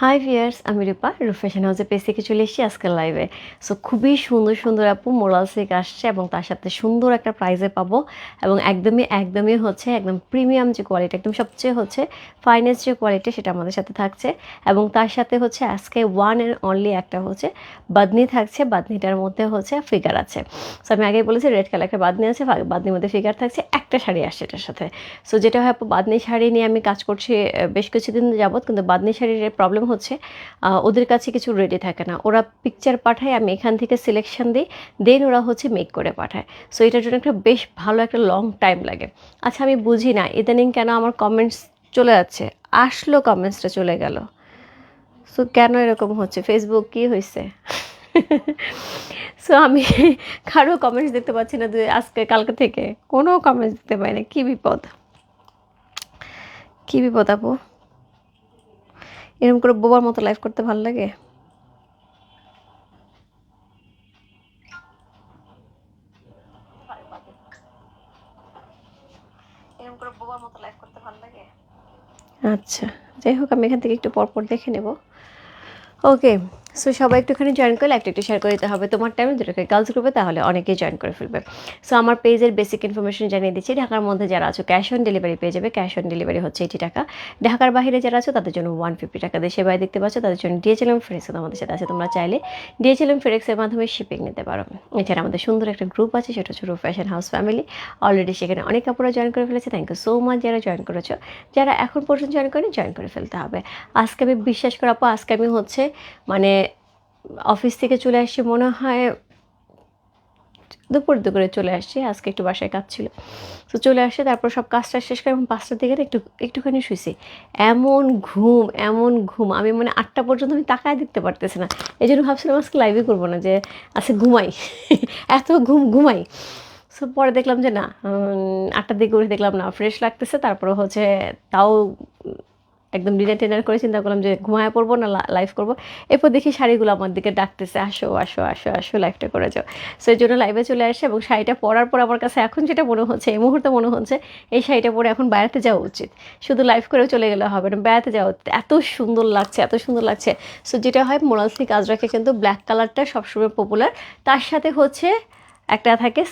High viewers আমি রূপা। রূপ fashion হাউসে পেজ থেকে চলে এসেছি আজকের লাইভে সো খুবই সুন্দর সুন্দর আপু মোরাল সিক আসছে এবং তার সাথে সুন্দর একটা প্রাইজে পাবো। এবং একদমই একদমই হচ্ছে একদম প্রিমিয়াম যে কোয়ালিটি একদম সবচেয়ে হচ্ছে ফাইনেস্ট যে কোয়ালিটি সেটা আমাদের সাথে থাকছে। এবং তার সাথে হচ্ছে আজকে ওয়ান অ্যান্ড অনলি একটা হচ্ছে বাদনি থাকছে। বাদনিটার মধ্যে হচ্ছে ফিগার আছে। সো আমি আগেই বলেছি রেড কালার একটা বাদনি আছে। বাদনির মধ্যে ফিগার থাকছে। একটা শাড়ি আসছে এটার সাথে। সো যেটা হয় আপু বাদনি শাড়ি নিয়ে আমি কাজ করছি বেশ কিছুদিন যাবৎ। কিন্তু বাদনি শাড়ির প্রবলেম হচ্ছে ওদের কাছে কিছু রেডি থাকে না। ওরা পিকচার পাঠায়, আমি এখান থেকে সিলেকশন দিই দেন ওরা হচ্ছে মেক করে পাঠায়। সো এটার জন্য একটা বেশ ভালো একটা লং টাইম লাগে। আচ্ছা আমি বুঝি না, ইদানিং কেন আমার কমেন্টস চলে যাচ্ছে? আসলো কমেন্টসটা চলে গেল। সো কেন এরকম হচ্ছে? ফেসবুক কি হয়েছে সো আমি কারও কমেন্টস দেখতে পাচ্ছি না, দুই আজকে, কালকে থেকে। কোনো কমেন্টস দেখতে পাই না। কী বিপদ? কী বিপদ, আপু? এরকম করে বোবার মতো লাইভ করতে ভালো লাগে? করে বোবার মতো লাইভ করতে ভালো লাগে? আচ্ছা যাই হোক আমি এখান থেকে একটু পরপর দেখে নেব। ওকে সো সবাই একটুখানি জয়েন করলে একটা একটু শেয়ার করে দিতে হবে। তোমার টাইমে দুটোকে গার্লস গ্রুপে তাহলে অনেকেই জয়েন করে ফেলবে। সো আমার পেজের বেসিক ইনফরমেশন জানিয়ে দিচ্ছি। ঢাকার মধ্যে যারা আছো ক্যাশ অন ডেলিভারি পেয়ে যাবে। ক্যাশ অন ডেলিভারি হচ্ছে এইটি টাকা। ঢাকার বাইরে যারা আছো, তাদের জন্য ওয়ান ফিফটি টাকা। দেশে বাইরে দেখতে পাচ্ছ, তাদের জন্য ডিএচএলএম ফ্রেক্স আমাদের সাথে আছে। তোমরা চাইলে ডিএচএলএম ফ্রেক্সের মাধ্যমে শিপিং নিতে পারো। এছাড়া আমাদের সুন্দর একটা গ্রুপ আছে, সেটা হচ্ছে ফ্যাশন হাউস ফ্যামিলি অলরেডি সেখানে অনেক কাপড়রা জয়েন করে ফেলেছে। থ্যাংক ইউ সো মাচ যারা জয়েন করেছ। যারা এখন পর্যন্ত জয়েন করেনি জয়েন করে ফেলতে হবে। আজকে আমি বিশ্বাস করাবো আজকে আমি হচ্ছে মানে অফিস থেকে চলে আসছি মনে হয় দুপুর দুপুরে চলে আসছি আজকে একটু বাসায় কাজ ছিল। তো চলে আসছে তারপর সব কাজটা শেষ করে এবং পাঁচটার দিকে একটু, একটুখানি শুয়েছি এমন ঘুম এমন ঘুম, আমি মানে আটটা পর্যন্ত আমি তাকায় দেখতে পারতেছি না। এই জন্য ভাবছিলাম আজকে লাইভই করব না যে আজকে ঘুমাই। এত ঘুম, ঘুমাই। সো পরে দেখলাম যে না আটটার দিকে উঠে দেখলাম না ফ্রেশ লাগতেছে, তারপরে হচ্ছে তাও একদম ডিনার টিনার করে চিন্তা করলাম যে ঘুমায় পড়ব না লাইভ করব। এরপর দেখি শাড়িগুলো আমার দিকে ডাকতেছে, আসো আসো আসো আসো লাইভটা করে যাও। সো এই জন্য লাইভে চলে আসে এবং শাড়িটা পরার পর আমার কাছে এখন যেটা মনে হচ্ছে, এই মুহূর্তে মনে হচ্ছে, এই শাড়িটা পরে এখন বেড়াতে যাওয়া উচিত। শুধু লাইভ করেও চলে গেলে হবে না, বেড়াতে যাওয়া উচিত। এত সুন্দর লাগছে, এত সুন্দর লাগছে। সো যেটা হয়, মোরাল সিক আজরাকে কিন্তু ব্ল্যাক কালারটা সবসময় পপুলার তার সাথে হচ্ছে একটা থাকে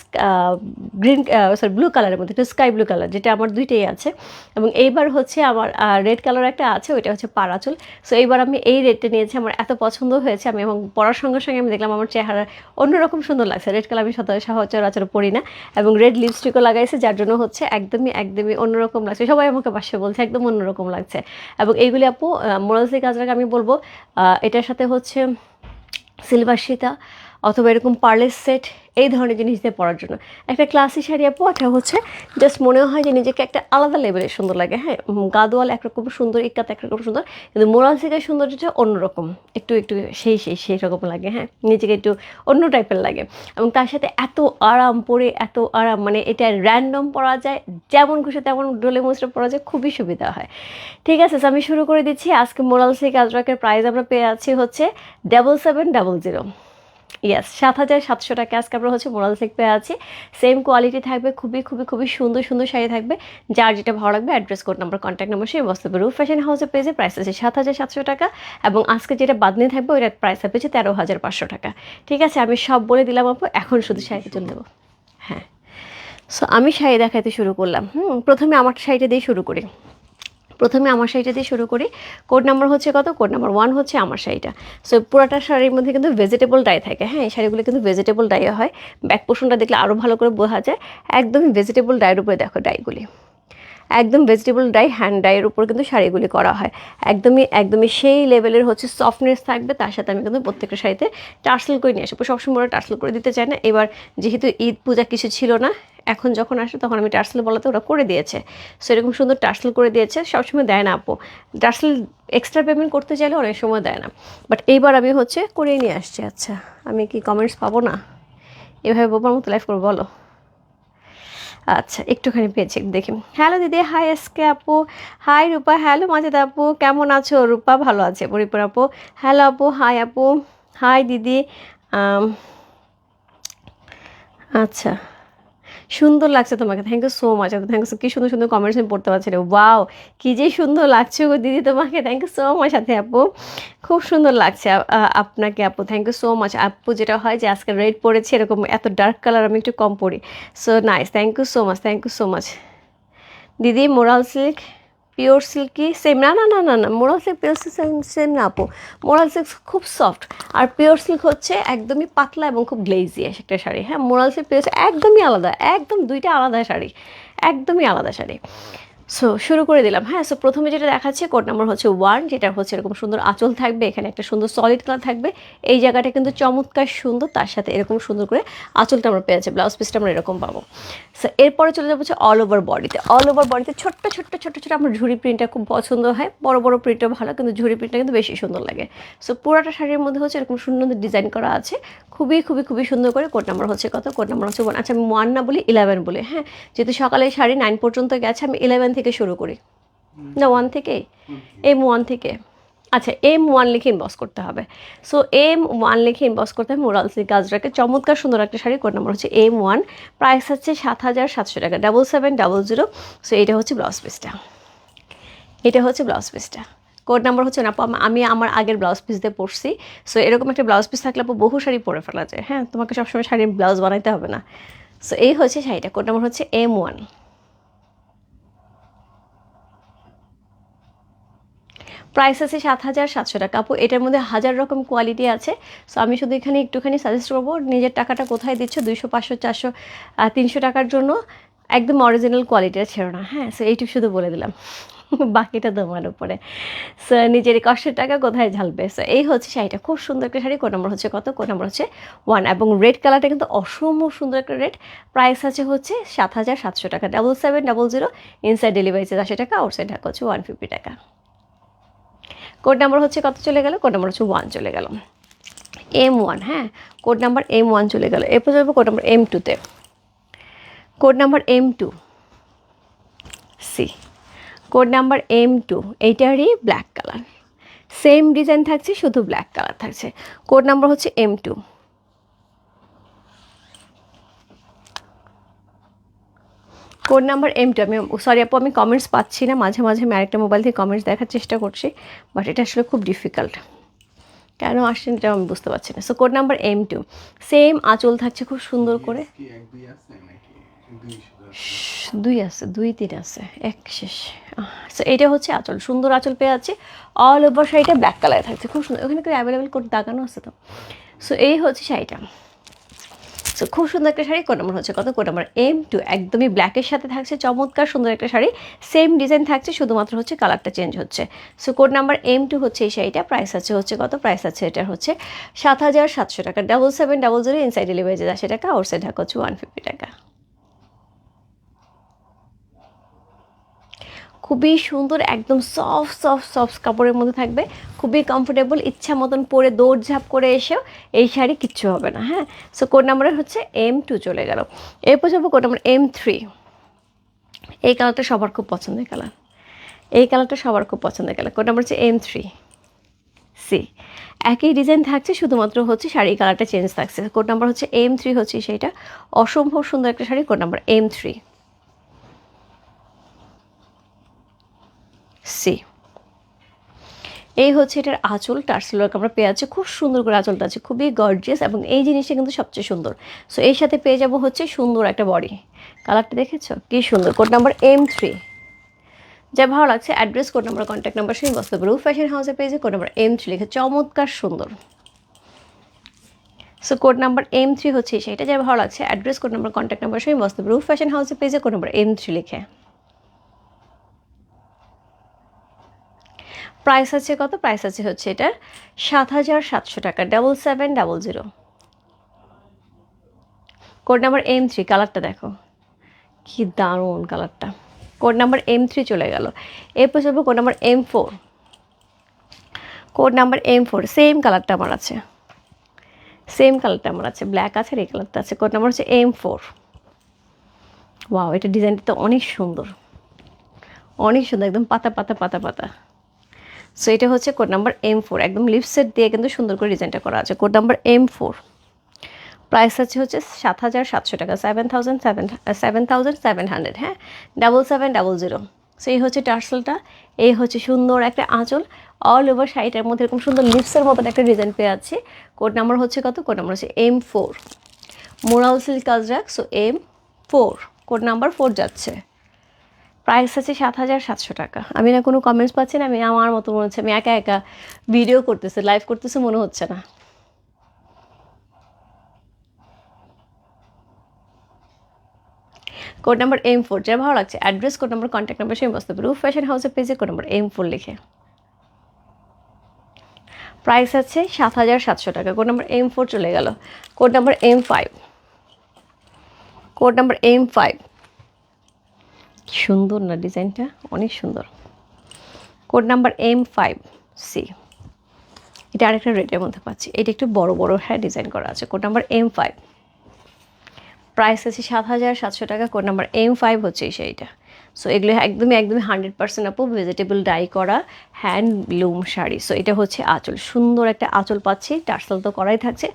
গ্রিন সরি ব্লু কালারের মধ্যে, একটু স্কাই ব্লু কালার যেটা আমার দুইটাই আছে। এবং এইবার হচ্ছে আমার রেড কালার একটা আছে, ওইটা হচ্ছে পারাচুল। সো এইবার আমি এই রেডটা নিয়েছি, আমার এত পছন্দ হয়েছে, আমি এবং পরার সঙ্গে সঙ্গে আমি দেখলাম আমার চেহারা অন্যরকম সুন্দর লাগছে। রেড কালার আমি সত- সচরাচর পরি না। এবং রেড লিপস্টিকও লাগাইছে, যার জন্য হচ্ছে একদমই একদমই অন্যরকম লাগছে। সবাই আমাকে পাশে বলছে, একদম অন্যরকম লাগছে। এবং এইগুলি আপু মোরালসি কাজটাকে আমি বলব এটার সাথে হচ্ছে সিলভার সীতা অথবা এরকম পার্লের সেট, এই ধরনের জিনিস দিয়ে পরার জন্য। একটা ক্লাসি শাড়ি আপু একটা হচ্ছে জাস্ট মনে হয় যে নিজেকে একটা আলাদা লেভেলের সুন্দর লাগে। হ্যাঁ গাদোয়াল একরকম সুন্দর ইকাত একরকম সুন্দর, কিন্তু মোরাল সিকের সৌন্দর্যটা অন্যরকম। একটু একটু সেই সেই সেই রকম লাগে হ্যাঁ নিজেকে একটু অন্য টাইপের লাগে। এবং তার সাথে এত আরাম পরে, এত আরাম মানে এটা র্যান্ডম পরা যায়, যেমন খুশি তেমন ডোলে মুসড়ে পরা যায়, খুবই সুবিধা হয়। ঠিক আছে আমি শুরু করে দিচ্ছি। আজকে মোরাল সিক আজরাকের প্রাইস আমরা পেয়ে আছি হচ্ছে double seven double zero yes সাত হাজার সাতশো টাকা আজকে আমরা হচ্ছে মোরাল সিক পেয়ে আছি। সেম কোয়ালিটি থাকবে খুবই খুবই খুবই সুন্দর সুন্দর শাড়ি থাকবে। যার যেটা ভালো লাগবে address code number contact number সেই বস্তু রুফ ফ্যাশন হাউসের পেজে প্রাইস আছে সাত হাজার সাতশো টাকা এবং আজকে যেটা বাদ নিয়ে থাকবে ওইটার প্রাইস হচ্ছে তেরো হাজার পাঁচশো টাকা। ঠিক আছে আমি সব বলে দিলাম আপু এখন শুধু শাড়িতে চলে দেবো। হ্যাঁ। সো আমি শাড়ি দেখাতে শুরু করলাম। হুম প্রথমে আমার শাড়িটা দিয়ে শুরু করি। প্রথমে আমার শাড়িটা দিয়ে শুরু করি। কোড নাম্বার হচ্ছে কত? কোড নাম্বার ওয়ান হচ্ছে আমার শাড়িটা। সো পুরাটা শাড়ির মধ্যে কিন্তু ভেজিটেবল ডাই থাকে। হ্যাঁ এই শাড়িগুলো কিন্তু ভেজিটেবল ডাই হয়। ব্যাক পোর্শনটা দেখলে আরও ভালো করে বোঝা যায়। একদমই ভেজিটেবল ডাইয়ের উপরে দেখো ডাইগুলি একদম ভেজিটেবল ডাই হ্যান্ড ডাইয়ের উপর কিন্তু শাড়িগুলি করা হয়। একদমই একদমই সেই লেভেলের হচ্ছে সফটনেস থাকবে। তার সাথে আমি কিন্তু প্রত্যেকটা শাড়িতে টার্সেল করে নিয়ে আসব সবসময় টার্সেল করে দিতে চায় না। এবার যেহেতু ঈদ, পূজা কিছু ছিল না এখন যখন আসে তখন আমি টার্সেল বলাতে ওরা করে দিয়েছে। সো এরকম সুন্দর টার্সেল করে দিয়েছে, সবসময় দেয় না আপু। টার্সেল এক্সট্রা পেমেন্ট করতে চাইলে অনেক সময় দেয় না। বাট এইবার আমি হচ্ছে করিয়ে নিয়ে আসছি আচ্ছা আমি কি কমেন্টস পাবো না? এভাবে বোবার মতো লাইফ করব, বলো। আচ্ছা একটুখানি পেয়েছি দেখি। হ্যালো দিদি। হাই এসকে আপু। হাই রূপা। হ্যালো মাজেদ আপু। কেমন আছো? রূপা, ভালো আছে, পরিপুর আপু। হ্যালো আপু। হাই আপু। হাই দিদি। আচ্ছা। সুন্দর লাগছে তোমাকে। Thank you so much thank you কি সুন্দর সুন্দর কমেন্টস আমি পড়তে পারছি ওয়াও কি যে সুন্দর লাগছে গো দিদি তোমাকে। থ্যাংক ইউ সো মাচ সাথে আপু। খুব সুন্দর লাগছে আপনাকে আপু। থ্যাংক ইউ সো মাচ আপু যেটা হয় যে আজকে রেড পড়েছে, এরকম এত ডার্ক কালার আমি একটু কম পড়ি। So nice thank you so much thank you so much দিদি moral silk pure silky same না না না না না moral silk pure silk same same না, আপু। মোরাল সিল্ক খুব সফট আর পিওর সিল্ক হচ্ছে একদমই পাতলা এবং খুব গ্লেজি একটা শাড়ি। হ্যাঁ মোরাল সিল্ক পিওর একদমই আলাদা, একদম দুইটা আলাদা শাড়ি, একদমই আলাদা শাড়ি। সো শুরু করে দিলাম। হ্যাঁ সো প্রথমে যেটা দেখাচ্ছে কোড নাম্বার হচ্ছে ওয়ান যেটা হচ্ছে এরকম সুন্দর আঁচল থাকবে, এখানে একটা সুন্দর সলিড কালার থাকবে। এই জায়গাটা কিন্তু চমৎকার সুন্দর, তার সাথে এরকম সুন্দর করে আঁচলটা আমরা পেয়েছি ব্লাউজ পিসটা আমরা এরকম পাবো। সো এরপরে চলে যাব হচ্ছে অল ওভার বডিতে অল ওভার বডিতে ছোট্ট ছোট্ট ছোট্ট ছোট্ট আমার ঝুড়ি প্রিন্টটা খুব পছন্দ হয়। বড় বড় প্রিন্টটা ভালো, কিন্তু ঝুড়ি প্রিন্টটা কিন্তু বেশি সুন্দর লাগে। সো পুরোটা শাড়ির মধ্যে হচ্ছে এরকম সুন্দর ডিজাইন করা আছে। খুবই খুবই খুবই সুন্দর করে কোড নাম্বার হচ্ছে কত? কোড নাম্বার হচ্ছে ওয়ান আচ্ছা আমি ওয়ান না বলি ইলেভেন বলি। হ্যাঁ যেহেতু সকালে শাড়ি নাইন পর্যন্ত গেছে, আমি ইলেভেন থেকে শুরু করি। না ওয়ান থেকে? এম ওয়ান থেকে। আচ্ছা এম ওয়ান লিখে ইনবক্স করতে হবে। সো এম ওয়ান লিখে ইনবক্স করতে হবে মোরাল সিল্ক গাজরাকে চমৎকার সুন্দর একটা শাড়ি কোড নাম্বার হচ্ছে এম ওয়ান প্রাইস হচ্ছে সাত হাজার সাতশো টাকা। Double seven double zero so এটা হচ্ছে ব্লাউজ পিসটা এটা হচ্ছে ব্লাউজ পিসটা কোড নাম্বার হচ্ছে না আমি আমার আগের ব্লাউজ পিস দিয়ে পরছি। সো এরকম একটা ব্লাউজ পিস থাকলে আপু বহু শাড়ি পরে ফেলা যায়। হ্যাঁ তোমাকে সবসময় শাড়ির ব্লাউজ বানাইতে হবে না। সো এই হচ্ছে শাড়িটা। কোড নাম্বার হচ্ছে এম ওয়ান প্রাইস আছে সাত হাজার সাতশো টাকা। আপু, এটার মধ্যে হাজার রকম কোয়ালিটি আছে। সো আমি শুধু এখানে একটুখানি সাজেস্ট করব, নিজের টাকাটা কোথায় দিচ্ছ? দুইশো, পাঁচশো, চারশো তিনশো টাকার জন্য একদম অরিজিনাল কোয়ালিটির ছিল না। হ্যাঁ সো এইটুকু শুধু বলে দিলাম। বাকিটা তোমার উপরে। সো নিজের কষ্টের টাকা কোথায় ঝালবে? সো এই হচ্ছে শাড়িটা। খুব সুন্দর একটা শাড়ি। কোন নম্বর হচ্ছে কত? কোন নম্বর হচ্ছে ওয়ান এবং রেড কালারটা কিন্তু অসম্ভব সুন্দর একটা রেড প্রাইস আছে হচ্ছে সাত হাজার সাতশো টাকা। Double seven double zero inside delivery charge আশি টাকা আউটসাইড ঢাকা হচ্ছে ওয়ান ফিফটি টাকা। কোড নাম্বার হচ্ছে কত চলে গেল? কোড নাম্বার হচ্ছে ওয়ান চলে গেল। এম ওয়ান হ্যাঁ? কোড নাম্বার এম ওয়ান চলে গেল। এরপর যাব কোড নাম্বার এম টুতে code number M two C code number M two এইটারই black colour same design থাকছে, শুধু ব্ল্যাক কালার থাকছে। কোড নাম্বার হচ্ছে M two code number M two আমি সরি আপু, আমি কমেন্টস পাচ্ছি না। মাঝে মাঝে আমি আরেকটা মোবাইল থেকে কমেন্টস দেখার চেষ্টা করছি বাট এটা আসলে খুব ডিফিকাল্ট কেন আসছে এটা আমি বুঝতে পারছি না। So code number M two same আঁচল থাকছে খুব সুন্দর করে। কি দুই আছে, দুই, তিন আছে, এক, শেষ। সো এটা হচ্ছে আঁচল, সুন্দর আঁচল পেয়ে আছে অল ওভার শাড়িটা ব্ল্যাক কালারে থাকছে, খুব সুন্দর। ওখানে করে অ্যাভেলেবেল করে দাগানো আছে তো? সো এই হচ্ছে শাড়িটা। সো খুব সুন্দর একটা শাড়ি কোড নাম্বার হচ্ছে কত? কোড নাম্বার এম টু একদমই ব্ল্যাকের সাথে থাকছে, চমৎকার সুন্দর একটা শাড়ি। সেম ডিজাইন থাকছে, শুধুমাত্র হচ্ছে কালারটা চেঞ্জ হচ্ছে। So code number M two হচ্ছে এই শাড়িটা প্রাইস আছে হচ্ছে কত? প্রাইস আছে এটার হচ্ছে সাত হাজার সাতশো টাকা। Double seven double zero inside delivery যে আশি টাকা আউটসাইড ঢাকা হচ্ছে ওয়ান ফিফটি টাকা। খুবই সুন্দর, একদম সফট সফট সফট কাপড়ের মধ্যে থাকবে। খুবই কমফোর্টেবল ইচ্ছা মতন পরে দৌড়ঝাঁপ করে এসেও এই শাড়ি কিচ্ছু হবে না হ্যাঁ? সো কোড নাম্বারের হচ্ছে এম টু চলে গেল। এরপর যাব কোড নাম্বার এম থ্রি এই কালারটা সবার খুব পছন্দের কালার এই কালারটা সবার খুব পছন্দের কালার কোড নাম্বার হচ্ছে এম থ্রি সি একই ডিজাইন থাকছে, শুধুমাত্র হচ্ছে শাড়ি কালারটা চেঞ্জ থাকছে। কোড নাম্বার হচ্ছে এম থ্রি হচ্ছে সেইটা। অসম্ভব সুন্দর একটা sari code number M three C এই হচ্ছে এটার আঁচল টার্সেলওয়ার্ক আমরা পেয়ে আছি খুব সুন্দর করে আঁচলটা আছে, খুবই গর্জিয়াস এবং এই জিনিসটা কিন্তু সবচেয়ে সুন্দর। সো এর সাথে পেয়ে যাব হচ্ছে সুন্দর একটা বডি কালারটা দেখেছ? কি সুন্দর। কোড নাম্বার এম থ্রি যা ভালো লাগছে address code number contact number সেই বস্তু রুফ ফ্যাশন হাউসে পেয়েছে কোড নাম্বার এম থ্রি লিখে, চমৎকার সুন্দর। So code number M three হচ্ছে সেটা যা ভালো লাগছে address code number contact number সেই বস্তু রুফ ফ্যাশন হাউসে পেয়েছে কোড নাম্বার এম থ্রি লিখে। প্রাইস আছে কত? প্রাইস আছে হচ্ছে এটার সাত হাজার সাতশো টাকা। Double seven, double zero. Code number M three, কালারটা দেখো। কি দারুণ কালারটা। কোড নাম্বার এম থ্রি চলে গেল। এরপর চলবো code number M four. Code number M four, same কালারটা আমার আছে। সেম কালারটা আমার আছে, ব্ল্যাক আছে এই কালারটা আছে। কোড নাম্বার হচ্ছে এম ফোর। ওয়াও, এটা ডিজাইনটা তো অনেক সুন্দর। অনেক সুন্দর, একদম পাতা পাতা পাতা পাতা। সো এটা হচ্ছে কোড নাম্বার এম ফোর একদম লিপসেট দিয়ে কিন্তু সুন্দর করে ডিজাইনটা করা আছে। Code number M four price আছে হচ্ছে সাত হাজার সাতশো টাকা seven thousand seven seven thousand seven hundred হ্যাঁ? Double seven double zero so এই হচ্ছে টার্সেলটা। এই হচ্ছে সুন্দর একটা আঁচল। অল ওভার শাড়িটার মধ্যে এরকম সুন্দর লিপসের মতন একটা ডিজাইন পেয়ে আছে কোড নাম্বার হচ্ছে কত? কোড নাম্বার হচ্ছে M four moral silk কাজরাক so M four code number four যাচ্ছে। প্রাইস আছে সাত হাজার সাতশো টাকা। আমি না কোনো কমেন্টস পাচ্ছি না, আমি আমার মতো মনে হচ্ছে, আমি একা একা ভিডিও করতেছে লাইভ করতেছে, মনে হচ্ছে না। কোড নাম্বার এম ফোর যা ভালো লাগছে address code number contact number সেই বসতে পারে ফ্যাশন হাউসের পেজে কোড নাম্বার এম ফোর লিখে। প্রাইস আছে সাত হাজার সাতশো টাকা কোড নাম্বার এম ফোর চলে গেল। Code number M five code number M five সুন্দর না ডিজাইনটা? অনেক সুন্দর। Code number M five C. এটা আরেকটা রেটের মধ্যে পাচ্ছি। এটা একটু বড় বড় হ্যাঁ ডিজাইন করা আছে। Code number M five. Price আছে সাত হাজার সাতশো টাকা। কোড নাম্বার এম ফাইভ হচ্ছে শাড়িটা। সো এগুলো একদমই একদমই হান্ড্রেড পার্সেন্ট আপু ভেজিটেবল ডাই করা হ্যান্ডলুম শাড়ি। সো এটা হচ্ছে আঁচল। সুন্দর একটা আঁচল পাচ্ছি। টার্সেল তো করাই থাকছে।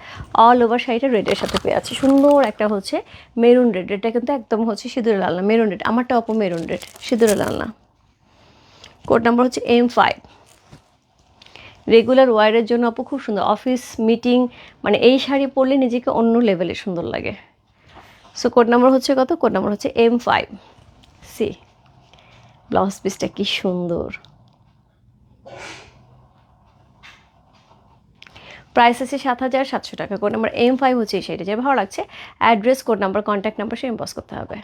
অল ওভার শাড়িটা রেডের সাথে পেয়ে আছে। সুন্দর একটা হচ্ছে মেরুন রেড এটা কিন্তু একদম হচ্ছে সিঁদুরে লাল না মেরুন রেড আমারটা অপ মেরুন রেড সিঁদুরে লাল না কোড নাম্বার হচ্ছে এম ফাইভ রেগুলার ওয়ারের জন্য আপু খুব সুন্দর। অফিস মিটিং মানে এই শাড়ি পরলে নিজেকে অন্য লেভেলে সুন্দর লাগে। সো কোড নাম্বার হচ্ছে কত? কোড নাম্বার হচ্ছে এম ফাইভ সি ব্লাউজ পিসটা কি সুন্দর। প্রাইস আছে সাত হাজার সাতশো টাকা কোড নাম্বার এম ফাইভ হচ্ছে শাড়িটা যে ভালো লাগছে। Address code number contact number সে ইম্পোজ করতে হবে।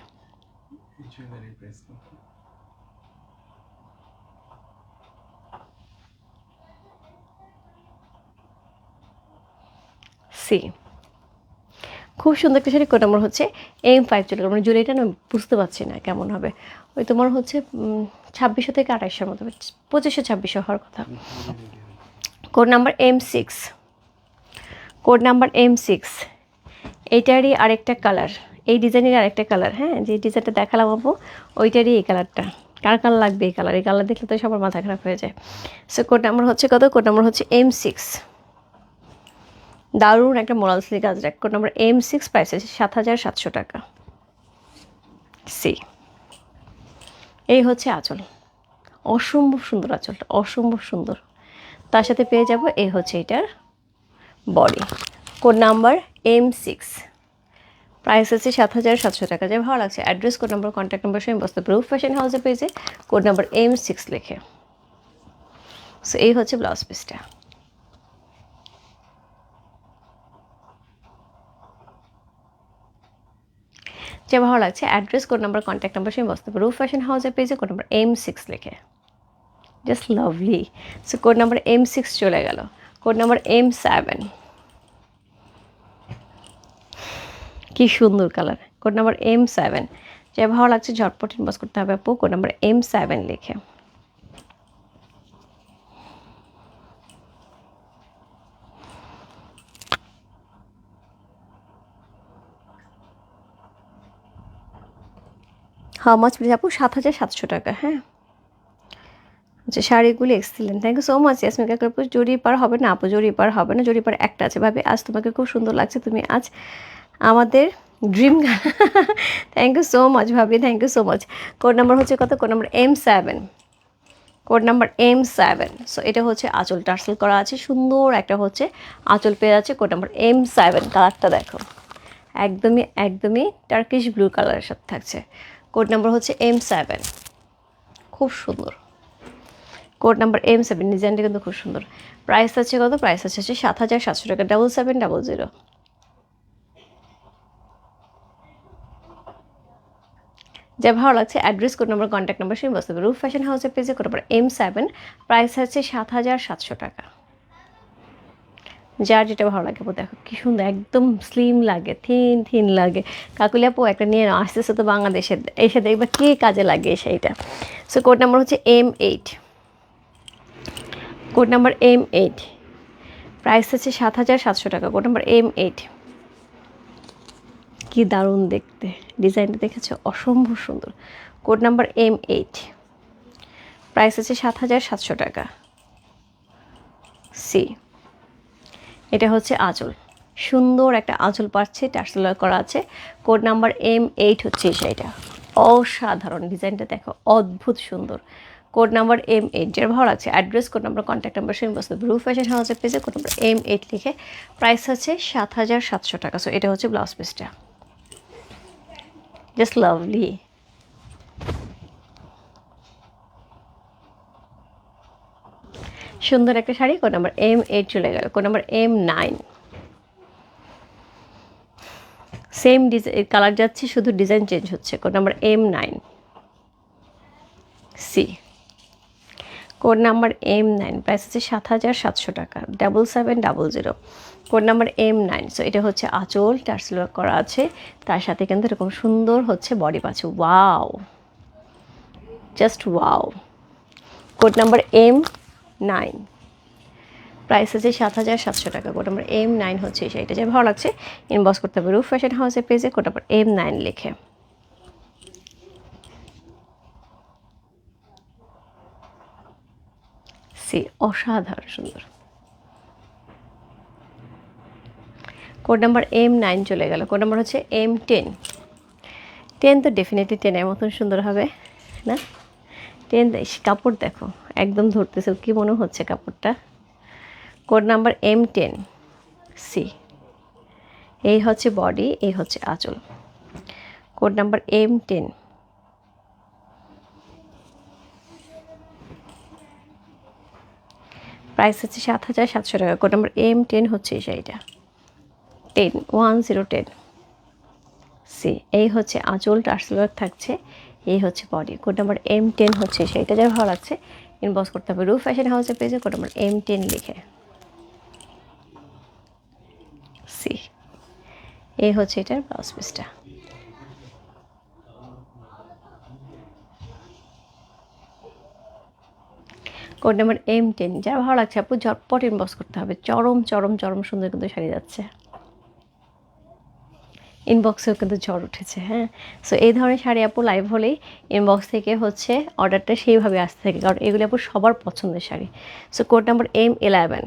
সি খুব সুন্দর একটা শাড়ি কোড নাম্বার হচ্ছে এম ফাইভ চলে গেল। মানে জুড়িটা না, বুঝতে পারছি না কেমন হবে। ওই তোমার হচ্ছে ছাব্বিশশো থেকে আঠাইশশোর মতো পঁচিশশো, ছাব্বিশশো হওয়ার কথা। Code number M six, code number M six, এইটারই আরেকটা কালার, এই ডিজাইনের আরেকটা কালার হ্যাঁ যে ডিজাইনটা দেখালাম আপু, ওইটারই এই কালারটা। কার কালার লাগবে এই কালার? এই কালার দেখলে তো সবার মাথা খারাপ হয়ে যায়। সো কোড নাম্বার হচ্ছে কত? কোড নাম্বার হচ্ছে এম সিক্স। দারুণ একটা মোরাল সিল্ক রাখ code number M six price আছে সাত হাজার সাতশো টাকা। সি। এই হচ্ছে আঁচল। অসম্ভব সুন্দর আঁচলটা অসম্ভব সুন্দর। তার সাথে পেয়ে যাব এই হচ্ছে এটার body. Code number M six. Price হচ্ছে সাত হাজার সাতশো টাকা। যে ভালো লাগছে। Address, code number, contact number সঙ্গে বসতে প্রুফ ফ্যাশন হাউসে পেয়েছে কোড নাম্বার এম সিক্স লিখে। সো এই হচ্ছে ব্লাউজ পিসটা। যে ভালো লাগছে address code number contact number সেই বসতে রুফ ফ্যাশন হাউসে পেজে কোড নাম্বার এম সিক্স লিখে। Just lovely so code number M six চলে গেল। কোড নাম্বার এম সেভেন কী সুন্দর colour code number M seven যে ভালো লাগছে, ঝটপট ইনবক্স করতে হবে আপু। কোড নাম্বার এম সেভেন লিখে। হাউ মাছ প্লিজ আপু? সাত হাজার সাতশো টাকা হ্যাঁ। আচ্ছা শাড়িগুলি excellent thank you so much ইয়াসমিকা আপু। জড়ি পার হবে না আপু জড়ি পার হবে না জড়ি পার একটা আছে ভাবি। আজ তোমাকে খুব সুন্দর লাগছে, তুমি আজ আমাদের dream thank you so much ভাবি thank you so much code number হচ্ছে কত? Code number M seven code number M seven so এটা হচ্ছে আঁচল, টার্সেল করা আছে, সুন্দর একটা হচ্ছে আঁচল পেয়ে আছে কোড নাম্বার এম সেভেন কালারটা দেখো। একদমই একদমই টার্কিশ ব্লু কালারের সাথে থাকছে। কোড নাম্বার হচ্ছে এম সেভেন খুব সুন্দর। কোড নাম্বার এম সেভেন ডিজাইনটা কিন্তু খুব সুন্দর। প্রাইস আছে কত? প্রাইস আছে হচ্ছে সাত হাজার সাতশো টাকা ডাবল সেভেন ডাবল জিরো যা ভালো লাগছে address code number contact number, সেই বসতে রুফ ফ্যাশন হাউসের পেজে code number M seven price আছে সাত হাজার সাতশো টাকা। যার যেটা ভালো লাগে দেখো কি সুন্দর, একদম স্লিম লাগে থিন থিন লাগে। কাকুলি আপু একটা নিয়ে নাও আস্তে আস্তে তো বাংলাদেশে, এসে দেখবে কে কাজে লাগে সেইটা। সো কোড নাম্বার হচ্ছে M eight code number M eight price হচ্ছে সাত হাজার সাতশো টাকা কোড নাম্বার এম এইট কি দারুণ দেখতে ডিজাইনটা দেখেছ? অসম্ভব সুন্দর। Code number M eight price আছে সাত হাজার সাতশো টাকা। সি এটা হচ্ছে আঁচল। সুন্দর একটা আঁচল পাচ্ছে টার্সেল করা আছে। কোড নাম্বার এম এইট হচ্ছে শাড়িটা। অসাধারণ ডিজাইনটা দেখো, অদ্ভুত সুন্দর। কোড নাম্বার এম এইট যার ভালো লাগছে। Address, code number contact number, same বস্তু। ব্লু ফ্যাশন হাউসের পেজে কোড নাম্বার এম এইট লিখে প্রাইস আছে সাত হাজার সাতশো টাকা। সো এটা হচ্ছে ব্লাউজ পিসটা জাস্ট লাভলি সুন্দর একটা sari, code number M eight চলে গেল, code number M nine same design colour যাচ্ছে, শুধু ডিজাইন চেঞ্জ হচ্ছে, code number M nine see code number M nine price হচ্ছে সাত হাজার সাতশো টাকা double seven double zero code number M nine so এটা হচ্ছে আঁচল টার্সেল করা আছে, তার সাথে কিন্তু এরকম সুন্দর হচ্ছে বডি পাচ্ছে। Wow just wow code number M nine price আছে সাত হাজার সাতশো টাকা। কোড নাম্বার এম নাইন হচ্ছে সেইটা যে ভালো লাগছে ইনবক্স করতে হবে রুফ ফ্যাশন হাউসের পেজে কোড নাম্বার এম নাইন লিখে। সি অসাধারণ, সুন্দর। কোড নাম্বার এম নাইন চলে গেল। কোড নাম্বার হচ্ছে এম টেন টেন তো ডেফিনেটলি টেনের মতন সুন্দর হবে, না? টেন কাপড় দেখো। একদম ধরতেছে, কি মনে হচ্ছে কাপড়টা? Code number M ten see এই হচ্ছে বডি এই হচ্ছে আঁচল। Code number M ten price হচ্ছে সাত হাজার সাতশো টাকা। কোড নাম্বার এম টেন হচ্ছে এই শাড়িটা। Ten one zero ten see এই হচ্ছে আঁচল টার্সেলওয়ার্ক থাকছে, এই হচ্ছে body code number M ten হচ্ছে সেইটা যা ভালো লাগছে ইনবক্স করতে হবে। রু ফ্যাশন হাউসের পেজে কোড নাম্বার এম টেন লিখে। সি এই হচ্ছে এটার ব্লাউজ পিসটা কোড নাম্বার এম টেন যা ভালো লাগছে আপু, ঝটপট ইনবক্স করতে হবে। চরম চরম চরম সুন্দর কিন্তু শাড়ি যাচ্ছে। ইনবক্সেও কিন্তু জ্বর উঠেছে হ্যাঁ? সো এই ধরনের শাড়ি আপু লাইভ হলেই ইনবক্স থেকে হচ্ছে অর্ডারটা সেইভাবে আসতে থাকে, কারণ এগুলি আপু সবার পছন্দের sari. So code number M eleven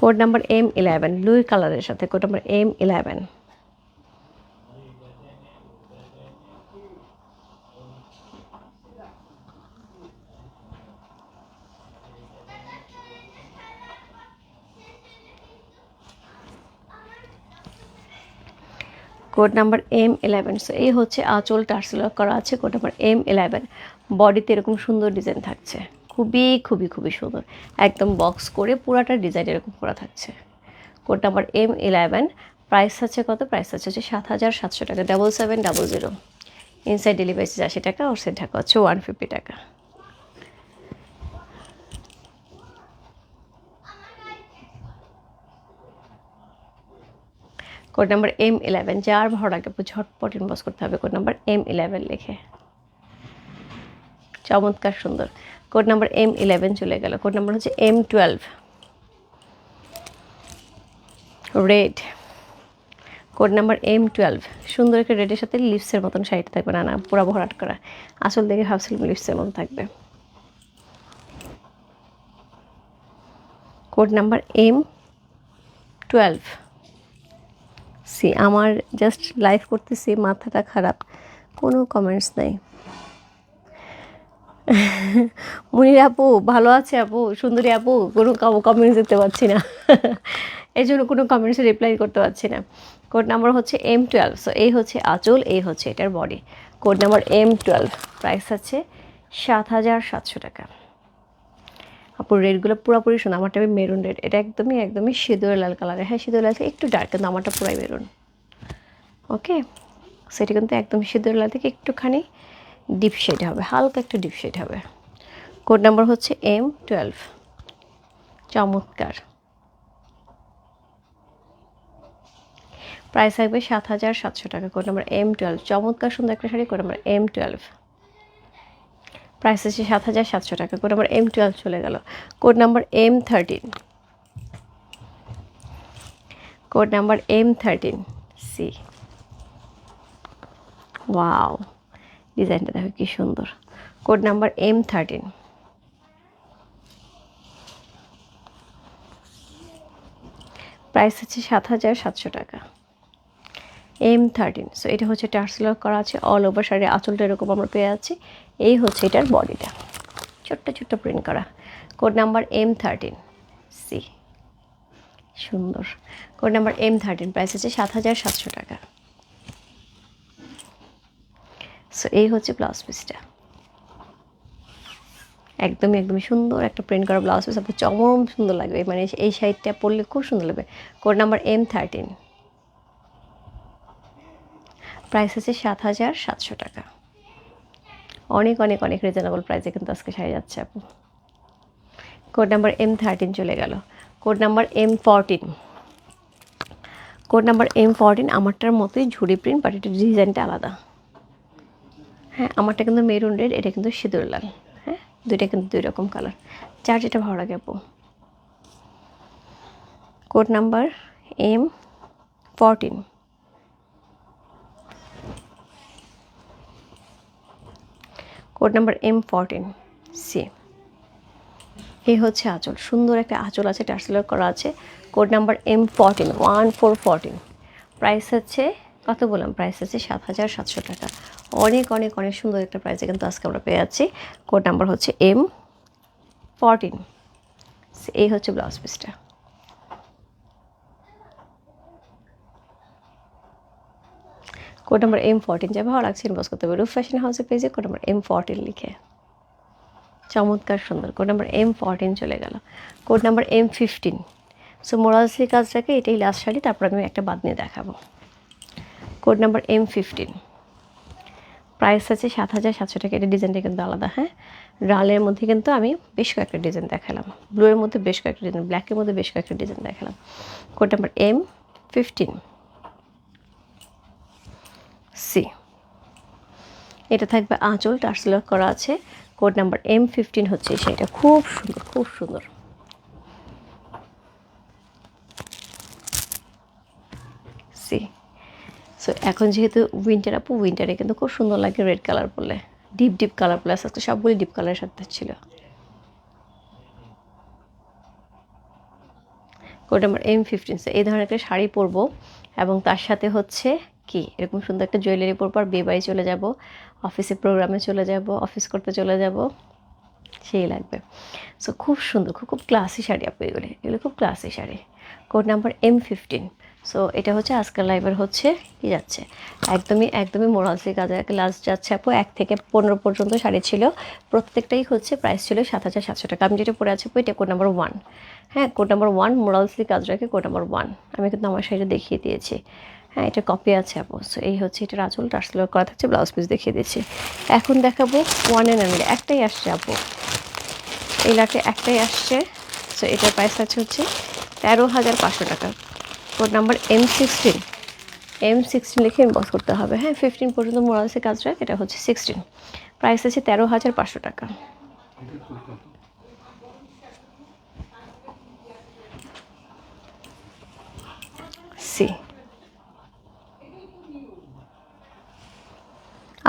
code number M eleven Luis কালারের সাথে code number M eleven code number M eleven so এই হচ্ছে আঁচল টার্সেল করা আছে, কোড নাম্বার এম ইলেভেন বডিতে এরকম সুন্দর ডিজাইন থাকছে। খুবই খুবই খুবই সুন্দর। একদম বক্স করে পুরাটা ডিজাইন এরকম করা থাকছে। Code number M eleven price আছে কত? প্রাইস আছে হচ্ছে সাত হাজার সাতশো টাকা। Double seven double zero inside delivery আশি টাকা ওর সেট ঢাকা হচ্ছে ওয়ান ফিফটি টাকা। কোড নাম্বার এম ইলেভেন যার ভালো লাগে ঝটপট ইনবক্স করতে হবে, কোড নাম্বার এম ইলেভেন লিখে। চমৎকার সুন্দর। কোড নাম্বার এম ইলেভেন চলে গেল, কোড নাম্বার হচ্ছে M twelve red code number M twelve সুন্দর একটা রেডের সাথে লিপসের মতন শাড়িটা থাকবে, না না, পুরো ভরাট করা। আসল দেখে ভাবছিলাম লিপসের মতন থাকবে। Code number M twelve see আমার জাস্ট লাইভ করতেছি, মাথাটা খারাপ, কোনো কমেন্টস নাই। মনির আপু, ভালো আছে আপু? সুন্দরী আপু, কোনো কমেন্টস দিতে পারছি না। এই জন্য কোনো কমেন্টসে রিপ্লাই করতে পারছি না। কোড নাম্বার হচ্ছে এম টুয়েলভ সো এই হচ্ছে আঁচল, এই হচ্ছে এটার body code number M twelve price আছে সাত হাজার সাতশো টাকা। আপুর রেডগুলো পুরোপুরি শোনো আমারটা আমি মেরুন রেড এটা একদমই একদমই সিঁদুরের লাল কালারের হ্যাঁ সিঁদুর লাল একটু ডার্ক কিন্তু আমারটা পুরাই মেরুন ওকে সেটা কিন্তু একদম সিঁদুরের লাল থেকে একটুখানি ডিপ শেড হবে, হালকা একটু ডিপ শেড হবে। কোড নাম্বার হচ্ছে এম টুয়েলভ চমৎকার। প্রাইস থাকবে সাত হাজার সাতশো টাকা কোড নাম্বার এম টুয়েলভ চমৎকার সুন্দর একটা sari code number M twelve price আছে সাত হাজার সাতশো টাকা। কোড নাম্বার এম টুয়েলভ চলে গেল। Code number M thirteen code number M thirteen see wow ডিজাইনটা দেখো কি সুন্দর। Code number M thirteen price হচ্ছে সাত হাজার সাতশো টাকা। এম থার্টিন সো এটা হচ্ছে টার্সেলার করা আছে অল ওভার শাড়ি আঁচলটা এরকম আমরা পেয়ে আছি এই হচ্ছে এটার বডিটা। ছোট্ট ছোট্ট প্রিন্ট করা। Code number M thirteen see সুন্দর। Code number M thirteen price হচ্ছে সাত হাজার সাতশো টাকা। সো এই হচ্ছে ব্লাউজ পিসটা একদমই একদমই সুন্দর একটা প্রিন্ট করা ব্লাউজ পিস আপনার চরম সুন্দর লাগবে। মানে এই সাইডটা পরলে খুব সুন্দর লাগবে। Code number M thirteen price আছে সাত হাজার সাতশো টাকা। অনেক অনেক অনেক রিজনেবল প্রাইসে কিন্তু আজকে শাড়ি যাচ্ছে আপু। কোড নাম্বার এম থার্টিন চলে গেল। Code number M fourteen code number M fourteen আমারটার মতোই ঝুড়ি প্রিন্ট বাট এটা ডিজাইনটা আলাদা। হ্যাঁ আমারটা কিন্তু মেরুন রেড এটা কিন্তু সিঁদুর লাল। হ্যাঁ দুইটা কিন্তু দুই রকম কালার যার যেটা ভালো লাগে আপু। Code number M fourteen code number M fourteen see এই হচ্ছে আঁচল। সুন্দর একটা আঁচল আছে টার্সেলার করা আছে। Code number M fourteen one four fourteen price হচ্ছে, কত বললাম? প্রাইস হচ্ছে সাত হাজার সাতশো টাকা। অনেক অনেক অনেক সুন্দর একটা প্রাইসে কিন্তু আজকে আমরা পেয়ে যাচ্ছি। কোড নাম্বার হচ্ছে এম ফরটিন এই হচ্ছে ব্লাউজ পিসটা। কোড নাম্বার এম ফোরটিন যা ভালো লাগছে ইনবক্স করতে হবে। রুফ ফ্যাশন হাউসের পেজে কোড নাম্বার এম ফোরটিন লিখে। চমৎকার সুন্দর, কোড নাম্বার এম ফোরটিন চলে গেল। Code number M fifteen so মোরালসি কাজটাকে, এটাই লাস্ট শাড়ি তারপর আমি একটা বাদ নিয়ে দেখাবো। Code number M fifteen price আছে সাত হাজার সাতশো টাকা, এটা ডিজাইনটা কিন্তু আলাদা হ্যাঁ? রালের মধ্যে কিন্তু আমি বেশ কয়েকটা ডিজাইন দেখালাম। ব্লুয়ের মধ্যে বেশ কয়েকটা ডিজাইন ব্ল্যাকের মধ্যে বেশ কয়েকটা ডিজাইন দেখালাম। Code number M fifteen see. এটা থাকবে আঁচল টার্সেলার করা আছে। কোড নাম্বার এম ফিফটিন হচ্ছে সেটা। খুব সুন্দর খুব সুন্দর। সি। সো এখন যেহেতু উইন্টার আপু উইন্টারে কিন্তু খুব সুন্দর লাগে রেড কালার পরলে। ডিপ ডিপ কালার প্লাস আজকে সবগুলি ডিপ কালারের সাথে ছিল। Code number M fifteen. এই ধরনের একটা শাড়ি পরবো এবং তার সাথে হচ্ছে কি? এরকম সুন্দর একটা জুয়েলারি আর বিয়ে চলে যাব অফিসে প্রোগ্রামে চলে যাব অফিস করতে চলে যাব, সেই লাগবে। সো খুব সুন্দর, খুব খুব ক্লাসি শাড়ি আপু এগুলো। এগুলো খুব classy sari. Code number M fifteen so এটা হচ্ছে, আজকাল লাইভের হচ্ছে, কি যাচ্ছে? একদমই একদমই মোরালসি কাজে লাস্ট যাচ্ছে আপু। এক থেকে পনেরো পর্যন্ত শাড়ি ছিল। প্রত্যেকটাই হচ্ছে প্রাইস ছিল সাত হাজার সাতশো টাকা। আমি যেটা পরে আছি আপু, এটা কোড নাম্বার ওয়ান হ্যাঁ কোড নাম্বার ওয়ান মোরালসি কাজ রাখে কোড নাম্বার ওয়ান আমি কিন্তু আমার শাড়িটা দেখিয়ে দিয়েছি। হ্যাঁ এটা কপি আছে আপু। সো এই হচ্ছে এটার আঁচল টার্সেলার করা থাকছে ব্লাউজ পিস দেখিয়ে দিচ্ছি। এখন দেখাবো ওয়ান অ্যান্ড অনলি একটাই আসছে আপু। এই লাটে একটাই আসছে। সো এটার প্রাইস আছে হচ্ছে তেরো হাজার পাঁচশো টাকা। Code number M sixteen M sixteen লিখে ইনবক্স করতে হবে। হ্যাঁ ফিফটিন পর্যন্ত মোরালসে কাজ রাখ এটা হচ্ছে সিক্সটিন প্রাইস আছে তেরো হাজার পাঁচশো টাকা। এটা সি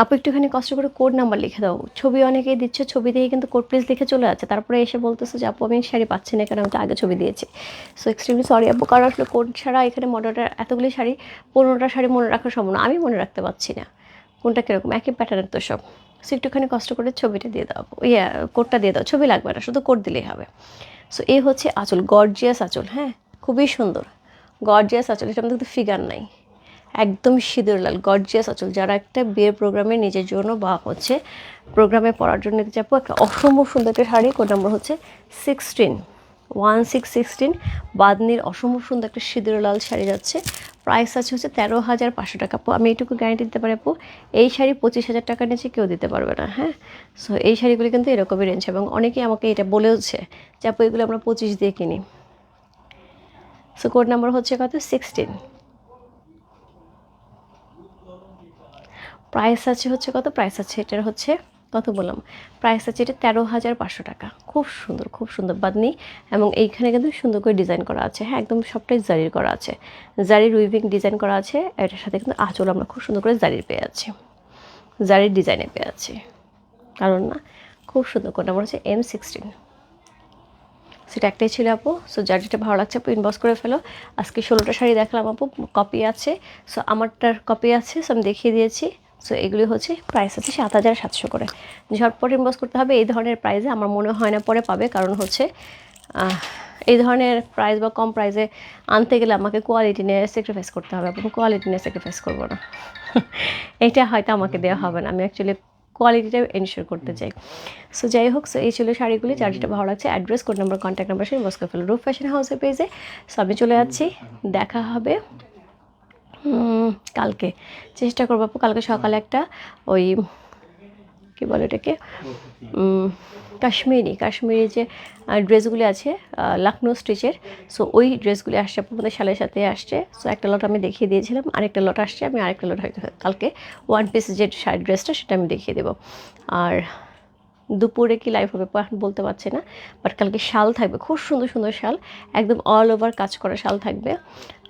আপু, একটুখানি কষ্ট করে কোড নাম্বার লিখে দাও। ছবি অনেকেই দিচ্ছে, ছবি দিয়ে কিন্তু কোড প্লিজ লিখে চলে যাচ্ছে। তারপরে এসে বলতেছে যে, আপু, আমি শাড়ি পাচ্ছি না কারণ আমি তো আগে ছবি দিয়েছি। সো এক্সট্রিমলি সরি আপু, কারণ আসলে কোড ছাড়া এখানে মডেলটার এতগুলি শাড়ি পনেরোটা শাড়ি মনে রাখা সম্ভব না। আমি মনে রাখতে পারছি না। কোনটা কীরকম? একই প্যাটার্নের তো সব। সো একটুখানি কষ্ট করে ছবিটা দিয়ে দাও ইয়া কোডটা দিয়ে দাও। ছবি লাগবে না, শুধু কোড দিলেই হবে। সো এই হচ্ছে আঁচল গর্জিয়াস আঁচল হ্যাঁ? খুবই সুন্দর। গর্জিয়াস আঁচল এটা আমাদের কিন্তু ফিগার নাই। একদম সিঁদুর লাল গর্জিয়াস আঁচল। যারা একটা বিয়ের প্রোগ্রামে নিজের জন্য বা হচ্ছে প্রোগ্রামে পড়ার জন্য যাব একটা অসম্ভব সুন্দর একটা শাড়ি। কোড নম্বর হচ্ছে সিক্সটিন ওয়ান সিক্স সিক্সটিন বাদনির অসম্ভব সুন্দর একটা সিঁদুর লাল শাড়ি যাচ্ছে। প্রাইস আছে হচ্ছে তেরো হাজার পাঁচশো টাকা। আপু আমি এইটুকু গ্যারান্টি দিতে পারি আপু, এই শাড়ি পঁচিশ হাজার টাকার নিচে কেউ দিতে পারবে না হ্যাঁ? সো এই শাড়িগুলি কিন্তু এরকমই রেঞ্জ এবং অনেকেই আমাকে এটা বলেওছে যে, আপু, এগুলো আমরা পঁচিশ দিয়ে কিনি। সো কোড নাম্বার হচ্ছে কত? সিক্সটিন প্রাইস আছে হচ্ছে কত? প্রাইস আছে এটার হচ্ছে কত বললাম? প্রাইস আছে এটা তেরো হাজার পাঁচশো টাকা। খুব সুন্দর খুব সুন্দর বাদনি। এবং এইখানে কিন্তু সুন্দর করে ডিজাইন করা আছে। হ্যাঁ একদম সবটাই জারির করা আছে। জারির উইভিং ডিজাইন করা আছে। এটার সাথে কিন্তু আঁচল আমরা খুব সুন্দর করে জারির পেয়ে আছি জারির ডিজাইনে পেয়ে আছি কারণ না, খুব সুন্দর করে মনে হচ্ছে এম সিক্সটিন সেটা একটাই ছিল আপু। সো যার যেটা ভালো লাগছে আপু ইনবক্স করে ফেলো। আজকে ষোলোটা শাড়ি দেখালাম আপু কপি আছে। সো আমারটার কপি আছে। সো আমি দেখিয়ে দিয়েছি। সো এগুলি হচ্ছে প্রাইস আছে সাত হাজার সাতশো করে। ঝটপট ইনবক্স করতে হবে, এই ধরনের প্রাইসে আমার মনে হয় না পরে পাবে, কারণ হচ্ছে এই ধরনের প্রাইস বা কম প্রাইসে আনতে গেলে আমাকে কোয়ালিটি নিয়ে স্যাক্রিফাইস করতে হবে এবং কোয়ালিটি নিয়ে স্যাক্রিফাইস করব না। এটা হয়তো আমাকে দেওয়া হবে না, আমি অ্যাকচুয়ালি কোয়ালিটিটা এনশিওর করতে চাই। সো যাই হোক সো এই ছিল শাড়িগুলি যার যেটা ভালো লাগছে address code number contact number সেই বস করে ফেলো রূপ ফ্যাশন হাউসের পেজে সো আমি চলে যাচ্ছি, দেখা হবে কালকে। চেষ্টা করব আপু কালকে সকালে একটা ওই কী বলে এটাকে কাশ্মীরি কাশ্মীরি যে ড্রেসগুলি আছে লখনৌ স্টিচের। সো ওই ড্রেসগুলি আসছে আপনাদের শালের সাথে আসছে। সো একটা লট আমি দেখিয়ে দিয়েছিলাম আরেকটা লট আসছে আমি আরেকটা লট হয়তো কালকে ওয়ান পিস যে শাড়ি ড্রেসটা সেটা আমি দেখিয়ে দেবো। আর দুপুরে কি লাইভ হবে এখন বলতে পারছি না বাট কালকে শাল থাকবে খুব সুন্দর সুন্দর শাল একদম অল ওভার কাজ করা শাল থাকবে।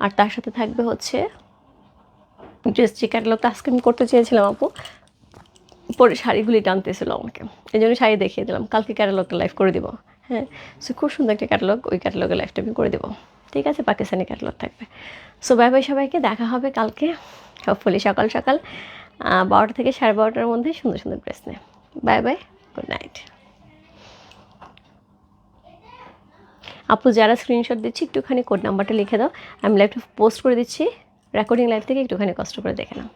আর তার সাথে থাকবে হচ্ছে ড্রেস যে ক্যাটালগটা আজকে আমি করতে চেয়েছিলাম আপু, পরে শাড়িগুলি টানতেছিল আমাকে। এই জন্য শাড়ি দেখিয়ে দিলাম, কালকে ক্যাটালগটা লাইভ করে দিব। হ্যাঁ সো খুব সুন্দর একটা ক্যাটালগ ওই ক্যাটালগের লাইভটা আমি করে দেবো। ঠিক আছে, পাকিস্তানি ক্যাটালগ থাকবে। সো বাই বাই সবাইকে, দেখা হবে কালকে হোপফুলি সকাল সকাল বারোটা থেকে সাড়ে বারোটার মধ্যে সুন্দর সুন্দর ড্রেস নেয়। বাই বাই গুড নাইট আপু, যারা স্ক্রিনশট দিচ্ছি, একটুখানি কোড নাম্বারটা লিখে দাও, আমি লাইভটা পোস্ট করে দিচ্ছি। রেকর্ডিং লাইভ থেকে একটুখানি কষ্ট করে দেখে নাও।